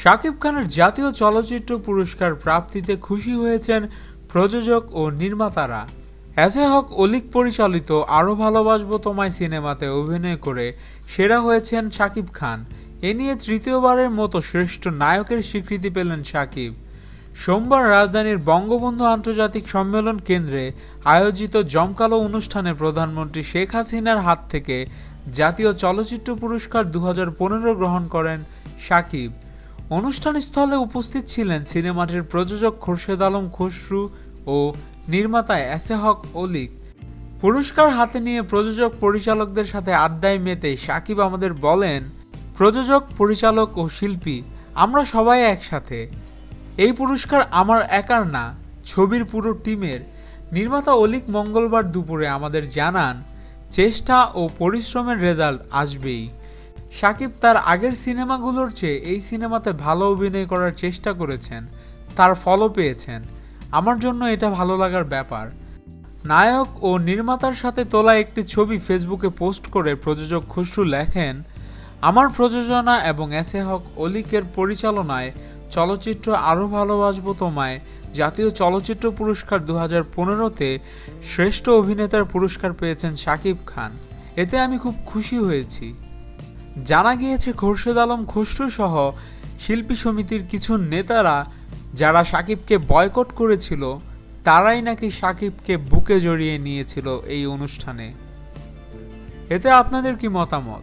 শাকিব খানের জাতীয় চলচ্চিত্র পুরস্কার প্রাপ্তিতে খুশি হয়েছেন প্রযোজক ও নির্মাতারা। এসে হক অলিক পরিচালিত আরও ভালোবাসবো তোমায় সিনেমাতে অভিনয় করে সেরা হয়েছেন শাকিব খান। এ নিয়ে তৃতীয়বারের মতো শ্রেষ্ঠ নায়কের স্বীকৃতি পেলেন শাকিব। সোমবার রাজধানীর বঙ্গবন্ধু আন্তর্জাতিক সম্মেলন কেন্দ্রে আয়োজিত জমকালো অনুষ্ঠানে প্রধানমন্ত্রী শেখ হাসিনার হাত থেকে জাতীয় চলচ্চিত্র পুরস্কার দুহাজার পনেরো গ্রহণ করেন সাকিব। অনুষ্ঠানস্থলে উপস্থিত ছিলেন সিনেমাটির প্রযোজক খোরশেদ আলম খসরু ও নির্মাতা এসে হক অলিক পুরস্কার হাতে নিয়ে প্রযোজক পরিচালকদের সাথে আড্ডায় মেতে সাকিব আমাদের বলেন, প্রযোজক, পরিচালক ও শিল্পী, আমরা সবাই একসাথে। এই পুরস্কার আমার একার না, ছবির পুরো টিমের। নির্মাতা অলিক মঙ্গলবার দুপুরে আমাদের জানান, চেষ্টা ও পরিশ্রমের রেজাল্ট আসবেই। সাকিব তার আগের সিনেমাগুলোর চেয়ে এই সিনেমাতে ভালো অভিনয় করার চেষ্টা করেছেন, তার ফলও পেয়েছেন। আমার জন্য এটা ভালো লাগার ব্যাপার। নায়ক ও নির্মাতার সাথে তোলা একটি ছবি ফেসবুকে পোস্ট করে প্রযোজক খুশরু লেখেন আমার প্রযোজনা এবং এসে হক অলিকের পরিচালনায় চলচ্চিত্র আরও ভালোবাসবো তোমায়, জাতীয় চলচ্চিত্র পুরস্কার দু হাজার পনেরোতে শ্রেষ্ঠ অভিনেতার পুরস্কার পেয়েছেন শাকিব খান। এতে আমি খুব খুশি হয়েছি। জানা গিয়েছে খোরশেদ আলম খসরু সহ শিল্পী সমিতির কিছু নেতারা যারা সাকিবকে বয়কট করেছিল, তারাই নাকি সাকিবকে বুকে জড়িয়ে নিয়েছিল এই অনুষ্ঠানে। এতে আপনাদের কি মতামত?